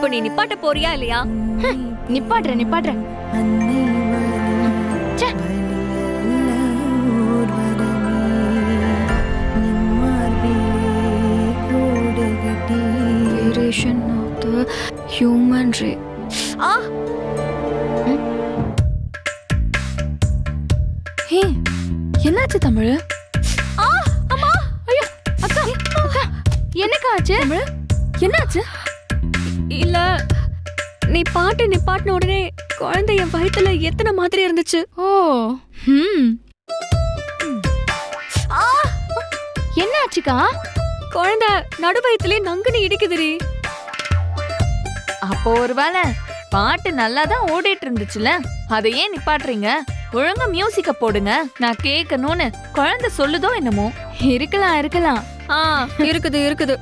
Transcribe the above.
இப்போ நீ நிப்பாட்ட போறியா இல்லையா? of the human ray. ஆ. ஹே என்னாச்சு தமிழ்? ஆ அம்மா. ஐயோ அக்கா. என்னக்கா ஆச்சு? தமிழ் என்னாச்சு? இல்ல நீ பாட்டு நிப்பாட்டின உடனே குழந்தை என் வயித்துல எத்தனை மாதிரி இருந்துச்சு? ஓ ம் ஆ. என்னாச்சுக்கா குழந்தை நடு வயித்துலயே நங்குனி இடிக்குதுடி. அப்போ ஒருவேளை பாட்டு நல்லா தான் ஓடிட்டு இருந்துச்சுல அதை ஏன் நிப்பாட்டுறீங்க? ஒழுங்கா மியூசிக்க போடுங்க. நான் கேட்கணும்னு குழந்தை சொல்லுதோ என்னமோ? இருக்கலாம் இருக்கலாம். ஆ இருக்குது இருக்குது.